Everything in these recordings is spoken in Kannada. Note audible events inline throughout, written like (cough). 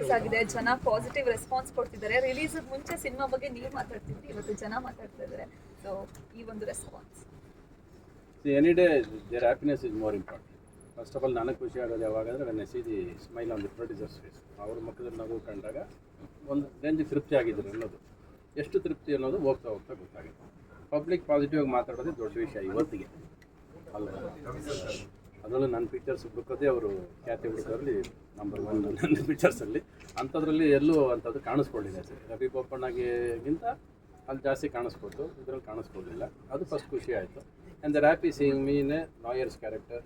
ರಿಲೀಸ್ ಆಗಿದೆ, ಜನ ಪಾಸಿಟಿವ್ ರೆಸ್ಪಾನ್ಸ್ ಕೊಡ್ತಿದ್ದಾರೆ. ರಿಲೀಸ್ ಮುಂಚೆ ಸಿನಿಮಾ ಬಗ್ಗೆ ನೀವು ಮಾತಾಡ್ತಿದ್ರಿ, ಇವತ್ತು ಜನ ಮಾತಾಡ್ತಾ ಇದ್ದಾರೆ. ಸೊ ಈ ಒಂದು response any day there happiness is more important first of all ನನಗೆ ಖುಷಿ ಆಗೋದು ಯಾವಾಗಂದ್ರೆ ನನ್ನ see the smile on the producers face ಅವ್ರ ಮುಖದಲ್ಲಿ ನಗು ಕಂಡಾಗ ಒಂದು ರೇಂಜ್ ತೃಪ್ತಿ ಆಗಿದ್ರು ಅನ್ನೋದು. ಎಷ್ಟು ತೃಪ್ತಿ ಅನ್ನೋದು ಹೋಗ್ತಾ ಹೋಗ್ತಾ ಗೊತ್ತಾಗುತ್ತೆ. ಪಬ್ಲಿಕ್ ಪಾಸಿಟಿವ್ ಆಗಿ ಮಾತಾಡೋದೇ ದೊಡ್ಡ ವಿಷಯ ಇವತ್ತಿಗೆ. ಅಲ್ಲ ಅದರಲ್ಲೂ ನನ್ನ ಪಿಕ್ಚರ್ಸ್ ಹುಡುಕೋದೇ ಅವರು ಖ್ಯಾತಿ ಹುಡುಕೋರಲ್ಲಿ ನಂಬರ್ ಒನ್ ನನ್ನ ಪಿಕ್ಚರ್ಸಲ್ಲಿ ಅಂಥದ್ರಲ್ಲಿ ಎಲ್ಲೂ ಅಂಥದ್ದು ಕಾಣಿಸ್ಕೊಂಡಿದೆ ಸರ್. ರವಿ ಬೋಪಣ್ಣಗಿಂತ ಅಲ್ಲಿ ಜಾಸ್ತಿ ಕಾಣಿಸ್ಕೊಟ್ಟು ಇದ್ರಲ್ಲಿ ಕಾಣಿಸ್ಕೊಳ್ಳಿಲ್ಲ ಅದು ಫಸ್ಟ್ ಖುಷಿ ಆಯಿತು. And the ರ್ಯಾಪಿ seeing mean lawyers character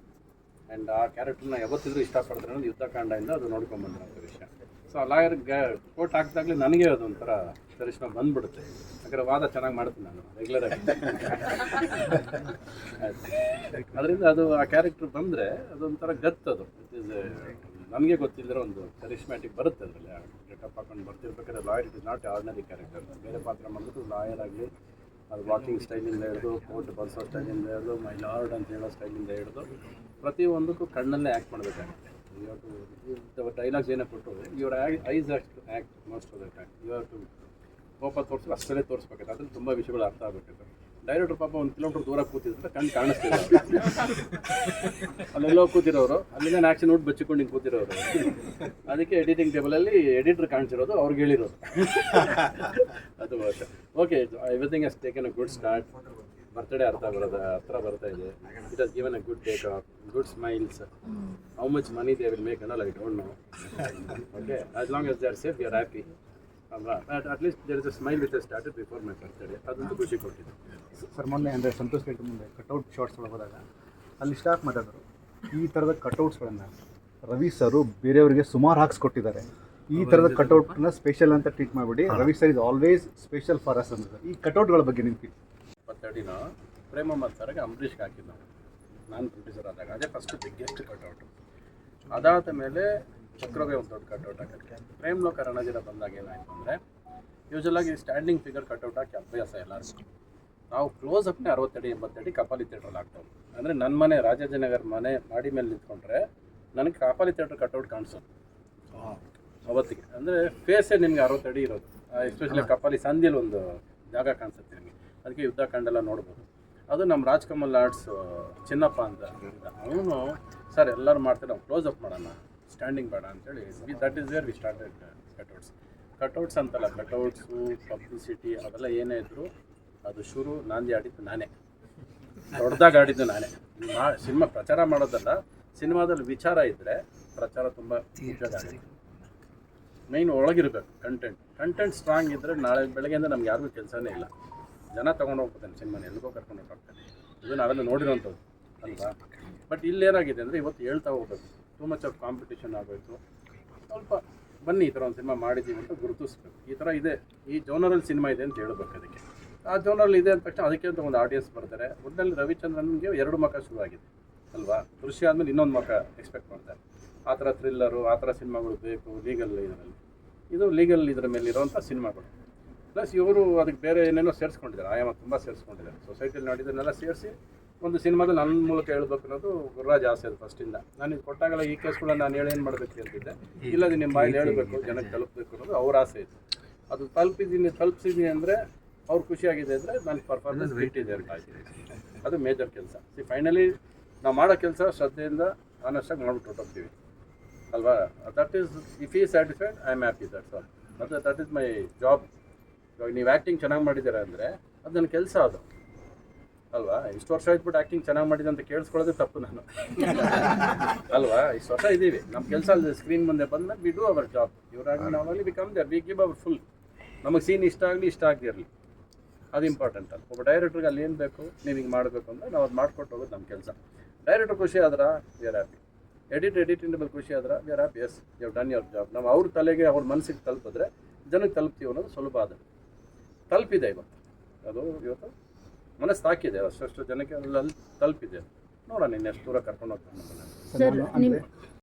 and ಆ ಕ್ಯಾರೆಕ್ಟರ್ನ ಯಾವತ್ತಿದ್ರೂ ಇಷ್ಟಪಡ್ತಾರೆ ಅನ್ನೋದು ಯುದ್ಧಕಾಂಡದಿಂದ ಅದು ನೋಡ್ಕೊಂಬಂದಿರೋ ವಿಷಯ. ಸೊ ಲಾಯರ್ ಕೋರ್ಟ್ ಹಾಕಿದಾಗಲೇ ನನಗೆ ಅದೊಂಥರ ಕರಿಷ್ಮಾ ಬಂದ್ಬಿಡುತ್ತೆ. ಯಾಕಂದ್ರೆ ವಾದ ಚೆನ್ನಾಗಿ ಮಾಡ್ತೀನಿ ನಾನು ರೆಗ್ಯುಲರ್ ಆಗಿ. ಅದರಿಂದ ಅದು ಆ ಕ್ಯಾರೆಕ್ಟರ್ ಬಂದರೆ ಅದೊಂಥರ ಗತ್ತದು ಇಟ್ ಇಸ್ ನನಗೆ ಗೊತ್ತಿಲ್ಲದಿರೋ ಒಂದು ಕರಿಷ್ಮ್ಯಾಟಿಕ್ ಬರುತ್ತೆ ಅದರಲ್ಲಿ. ಗೆಟಪ್ ಹಾಕೊಂಡು ಬರ್ತಿರ್ಬೇಕಾದ್ರೆ lawyer it is not ordinary character ಬೇರೆ ಪಾತ್ರ ಮಾಡಿದ್ರು ಲಾಯರ್ ಆಗಲಿ, ಅದು ವಾಕಿಂಗ್ ಸ್ಟೈಲಿಂದ ಹಿಡಿದು ಕೋರ್ಟ್ ಬಳಸೋ ಸ್ಟೈಲಿಂದ ಹಿಡಿದು ಮೈ ಲಾರ್ಡ್ ಅಂತ ಹೇಳೋ ಸ್ಟೈಲಿಂದ ಹಿಡಿದು ಪ್ರತಿಯೊಂದಕ್ಕೂ ಕಣ್ಣಲ್ಲೇ ಆ್ಯಕ್ಟ್ ಮಾಡಬೇಕಾಗುತ್ತೆ. ಇವತ್ತು ಡೈಲಾಗ್ಸ್ ಏನೇ ಕೊಟ್ಟು ಇವರ eyes act act most of the time to ಕೋಪ ತೋರಿಸಿ ಅಷ್ಟೇ ತೋರಿಸ್ಬೇಕಾಗ್ತದೆ ಅದ್ರಲ್ಲಿ ತುಂಬ ವಿಷಯಗಳು ಅರ್ಥ ಆಗ್ಬಿಟ್ಟಿದೆ ಡೈರೆಕ್ಟರ್ ಪಾಪ ಒಂದು ಕಿಲೋಮೀಟರ್ ದೂರ ಕೂತಿದ್ರೆ, ಕಣ್ಣು ಕಾಣಿಸ್ತಿಲ್ಲ. ಅಲ್ಲೆಲ್ಲೋ ಕೂತಿರೋರು. ಅಲ್ಲಿಂದ ಆ್ಯಕ್ಷನ್ ನೋಡಿ ಬಚ್ಚಿಕೊಂಡು ಹಿಂಗೆ ಕೂತಿರೋರು. ಅದಕ್ಕೆ ಎಡಿಟಿಂಗ್ ಟೇಬಲಲ್ಲಿ ಎಡಿಟರ್ ಕಾಣಿಸಿರೋದು, ಅವ್ರಿಗೆ ಹೇಳಿರೋದು. ಅದು okay everything has taken a good start birthday ಅರ್ಥ ಬರೋದ ಹತ್ರ ಬರ್ತಾ ಇದೆ. It has given a good take off good smiles how much money they will make ಅನ್ನಲ್ಲ I don't know okay as long as they are safe you are happy ಅಲ್ವಾ? At least there is a smile with started before my birthday ಅದೊಂದು ಖುಷಿ ಕೊಟ್ಟಿದೆ ಸರ್ ಮೊನ್ನೆ ಅಂದರೆ ಸಂತೋಷ್ ಗೇಟ್ ಮುಂದೆ ಕಟೌಟ್ ಶಾರ್ಟ್ಸ್ ಒಳಗೆ ಹೋದಾಗ ಅಲ್ಲಿ ಸ್ಟಾಫ್ ಮಾತಾಡಿದ್ರು ಈ ಥರದ ಕಟೌಟ್ಸ್ಗಳನ್ನು ರವಿ ಸರು ಬೇರೆಯವರಿಗೆ ಸುಮಾರು ಹಾಕ್ಸ್ಕೊಟ್ಟಿದ್ದಾರೆ. ಈ ಥರದ ಕಟೌಟ್ನ ಸ್ಪೆಷಲ್ ಅಂತ ಟ್ರೀಟ್ ಮಾಡಿಬಿಡಿ. Ravi sir is always special for us ಅಂತ ಈ ಕಟೌಟ್ಗಳ ಬಗ್ಗೆ ನಿಮ್ಗೆ ಇಪ್ಪತ್ತಡಿನ ಪ್ರೇಮ ಸರ್ಗೆ ಅಂಬರೀಷ್ಗೆ ಹಾಕಿದ್ದು ನಾವು ನಾನು ಪ್ರೊಡ್ಯೂಸರ್ ಆದಾಗ. ಅದೇ ಫಸ್ಟ್ ಬಿಗ್ಗೆಸ್ಟ್ ಕಟ್ಔಟ್ ಅದಾದ ಮೇಲೆ ಚಕ್ರವೇ ಒಂದು ದೊಡ್ಡ ಕಟ್ಔಟ್ ಹಾಕೋಕ್ಕೆ ಪ್ರೇಮ್ ಲೋಕ ರಣಜಿರ ಬಂದಾಗ ಏನಾಯಿತು ಅಂದರೆ ಯೂಶಲಾಗಿ ಸ್ಟ್ಯಾಂಡಿಂಗ್ ಫಿಗರ್ ಕಟ್ಔಟ್ ಹಾಕಿ ಅಭ್ಯಾಸ ಎಲ್ಲರಿಗೂ. ನಾವು ಕ್ಲೋಸ್ ಅಪ್ನೇ ಅರವತ್ತಡಿ ಎಂಬತ್ತಡಿ ಕಪಾಲಿ ಥಿಯೇಟ್ರಲ್ಲಿ ಹಾಕ್ತಾವೆ. ಅಂದರೆ ನನ್ನ ಮನೆ ರಾಜಾಜಿನಗರ್ ಮನೆ ಮಾಡಿ ಮೇಲೆ ನಿಂತ್ಕೊಂಡ್ರೆ ನನಗೆ ಕಪಾಲಿ ಥಿಯೇಟ್ರ್ ಕಟ್ಔಟ್ ಕಾಣಿಸೋದು. ಅವತ್ತಿಗೆ. ಅಂದರೆ ಫೇಸೇ ನಿಮಗೆ ಅರವತ್ತಡಿ ಇರೋದು. ಎಸ್ಪೆಷಲಿ ಕಪಾಲಿ ಸಂಧಿಯಲ್ಲಿ ಒಂದು ಜಾಗ ಕಾಣಿಸುತ್ತೆ ನಿಮಗೆ. ಅದಕ್ಕೆ ಯುದ್ಧ ಕಂಡೆಲ್ಲ ನೋಡ್ಬೋದು. ಅದು ನಮ್ಮ ರಾಜ್ಕಮಲ್ ಆರ್ಟ್ಸ್ ಚಿನ್ನಪ್ಪ ಅಂತ ಅವನು, ಸರ್, ಎಲ್ಲರೂ ಮಾಡ್ತಾರೆ? ನಾವು ಕ್ಲೋಸ್ ಅಪ್ ಮಾಡೋಣ. ಸ್ಟ್ಯಾಂಡಿಂಗ್ ಬೇಡ ಅಂತೇಳಿ we that is where we started cutouts cutouts ಅಂತಲ್ಲ ಕಟ್ಔಟ್ಸು ಪಬ್ಲಿಸಿಟಿ ಅವೆಲ್ಲ ಏನೇ ಇದ್ದರೂ ಅದು ಶುರು. ನಾಂದಿ ಆಡಿದ್ದು? ನಾನೇ. ದೊಡ್ಡದಾಗಿ ಆಡಿದ್ದು ನಾನೇ. ಮಾ, ಸಿನಿಮಾ ಪ್ರಚಾರ ಮಾಡೋದಲ್ಲ, ಸಿನಿಮಾದಲ್ಲಿ ವಿಚಾರ ಇದ್ದರೆ ಪ್ರಚಾರ ತುಂಬ ಮೈನ್ ಒಳಗಿರಬೇಕು ಕಂಟೆಂಟ್ ಕಂಟೆಂಟ್ ಸ್ಟ್ರಾಂಗ್ ಇದ್ದರೆ ನಾಳೆ ಬೆಳಗ್ಗೆಯಿಂದ ನಮ್ಗೆ ಯಾರಿಗೂ ಕೆಲಸನೇ ಇಲ್ಲ. ಜನ ತಗೊಂಡು ಹೋಗ್ತಾನೆ ಸಿನಿಮಾನ ಎಲ್ಲಿಗೋ ಕರ್ಕೊಂಡು ಹೋಗ್ತಾನೆ ಇದು ನಾವೆಲ್ಲ ನೋಡಿರೋಂಥದ್ದು, ಅಲ್ವಾ? ಬಟ್ ಇಲ್ಲೇನಾಗಿದೆ ಅಂದರೆ ಇವತ್ತು ಹೇಳ್ತಾ ಹೋಗ್ಬೇಕು ಟೂ ಮಚ್ ಆಫ್ ಕಾಂಪಿಟೇಷನ್ ಆಗಬೇಕು ಸ್ವಲ್ಪ ಬನ್ನಿ ಈ ಥರ ಒಂದು ಸಿನಿಮಾ ಮಾಡಿದ್ದೀವಿ ಅಂತ ಗುರುತಿಸ್ಬೇಕು. ಈ ಥರ ಇದೆ. ಈ ಜೋನರಲ್ಲಿ ಸಿನಿಮಾ ಇದೆ ಅಂತ ಹೇಳ್ಬೇಕು ಅದಕ್ಕೆ. ಆ ಜೋನಲ್ಲಿ ಇದೆ ಅಂದ ತಕ್ಷಣ ಅದಕ್ಕೆ ಅಂತ ಒಂದು ಆಡಿಯನ್ಸ್ ಬರ್ತಾರೆ. ಒಟ್ಟಿನಲ್ಲಿ ರವಿಚಂದ್ರನ್ಗೆ ಎರಡು ಮಕ ಶುರುವಾಗಿದೆ, ಅಲ್ವಾ? ದೃಶ್ಯ ಆದಮೇಲೆ ಇನ್ನೊಂದು ಮಕ ಎಕ್ಸ್ಪೆಕ್ಟ್ ಮಾಡ್ತಾರೆ. ಆ ಥರ ಥ್ರಿಲ್ಲರು ಆ ಥರ ಸಿನಿಮಾಗಳು ಬೇಕು ಲೀಗಲ್ ಇದರಲ್ಲಿ. ಇದು ಲೀಗಲ್ ಇದರ ಮೇಲೆ ಇರೋವಂಥ ಸಿನಿಮಾಗಳು. ಪ್ಲಸ್ ಇವರು ಅದಕ್ಕೆ ಬೇರೆ ಏನೇನೋ ಸೇರಿಸ್ಕೊಂಡಿದ್ದಾರೆ. ಆಯಾಮ ತುಂಬ ಸೇರಿಸ್ಕೊಂಡಿದ್ದಾರೆ. ಸೊಸೈಟಿಯಲ್ಲಿ ನೋಡಿದ್ದನ್ನೆಲ್ಲ ಸೇರಿಸಿ ಒಂದು ಸಿನಿಮಾದಲ್ಲಿ ನನ್ನ ಮೂಲಕ ಹೇಳಬೇಕು ಅನ್ನೋದು ಗುರುರಾಜ್ ಆಸೆ ಅದು ಫಸ್ಟಿಂದ ನಾನು ಇದು ಕೊಟ್ಟಾಗಲ್ಲ ಈ ಕೇಸ್ಗಳನ್ನ ನಾನು ಹೇಳಿ ಏನು ಮಾಡಬೇಕು ಅಂತಿದ್ದೆ. ಇಲ್ಲ ಅದು ನಿಮ್ಮ ಬಾಯಲ್ಲಿ ಹೇಳಬೇಕು ಜನಕ್ಕೆ ತಲುಪಬೇಕು ಅನ್ನೋದು ಅವ್ರ ಆಸೆ ಇತ್ತು ಅದು ತಲುಪಿದ್ದೀನಿ ತಲುಪಿಸಿದ್ದೀನಿ ಅಂದರೆ ಅವ್ರು ಖುಷಿಯಾಗಿದೆ ಅಂದರೆ ನನ್ನ ಪರ್ಫಾರ್ಮೆನ್ಸ್ ಇದೆ ಅಂತ ಅದು ಮೇಜರ್ ಕೆಲಸ. ಸಿ ಫೈನಲಿ ನಾವು ಮಾಡೋ ಕೆಲಸ ಶ್ರದ್ಧೆಯಿಂದ ಆನೆಸ್ಟಾಗಿ ಮಾಡ್ಬಿಟ್ಟು ಹೊರಟೋಗ್ತೀವಿ. ಅಲ್ವಾ? That is if he satisfied I am happy that's all ಮತ್ತು ದಟ್ ಈಸ್ ಮೈ ಜಾಬ್ ಇವಾಗ ನೀವು ಆ್ಯಕ್ಟಿಂಗ್ ಚೆನ್ನಾಗಿ ಮಾಡಿದ್ದೀರಾ ಅಂದರೆ ಅದು ನನ್ನ ಕೆಲಸ ಅದು. ಅಲ್ವಾ? ಇಷ್ಟು ವರ್ಷ ಆಯ್ತುಬಿಟ್ಟು ಆ್ಯಕ್ಟಿಂಗ್ ಚೆನ್ನಾಗಿ ಮಾಡಿದೆ ಅಂತ ಕೇಳಿಸ್ಕೊಳ್ಳೋದೇ ತಪ್ಪು ನಾನು. (laughs) ಅಲ್ವಾ? ಇಷ್ಟು ವರ್ಷ ಇದ್ದೀವಿ. ನಮ್ಮ ಕೆಲಸ ಅಲ್ಲಿ ಸ್ಕ್ರೀನ್ ಮುಂದೆ ಬಂದ್ಮೇಲೆ ವಿ ಡೂ ಅವರ್ ಜಾಬ್ ಇವರಾಗಿ ನಾವಾಗಲಿ become their we give our full ನಮಗೆ ಸೀನ್ ಇಷ್ಟ ಆಗಲಿ ಇಷ್ಟ ಆಗದಿರಲಿ ಅದು ಇಂಪಾರ್ಟೆಂಟ್ ಅಲ್ಲ ಒಬ್ಬ ಡೈರೆಕ್ಟ್ರಿಗೆ ಅಲ್ಲಿ ಏನು ಬೇಕು ನೀವು ಹಿಂಗೆ ಮಾಡಬೇಕು ಅಂದರೆ ನಾವು ಅದು ಮಾಡ್ಕೊಟ್ಟು ಹೋಗೋದು ನಮ್ಮ ಕೆಲಸ. ಡೈರೆಕ್ಟ್ರ್ ಖುಷಿ ಆದ್ರೆ? We are happy edit editing ಮೇಲೆ ಖುಷಿ ಆದ್ರೆ? We are happy as you done your job ನಾವು ಅವ್ರ ತಲೆಗೆ ಅವ್ರ ಮನಸ್ಸಿಗೆ ತಲುಪಿದ್ರೆ ಜನಕ್ಕೆ ತಲುಪ್ತೀವಿ ಅನ್ನೋದು ಸುಲಭ ಅದು ತಲುಪಿದೆ ಇವತ್ತು. ಅದು ಇವತ್ತು ಮನಸ್ಸು ತಾಕಿದೆ ಅಷ್ಟಷ್ಟು ಜನಕ್ಕೆ ಅಲ್ಲಿ ತಲುಪಿದೆ. ನೋಡೋಣ ಇನ್ನೆಷ್ಟು ದೂರ ಕರ್ಕೊಂಡು ಹೋಗ್ತಾನೆ ಸರ್ ನಿಮ್ಮ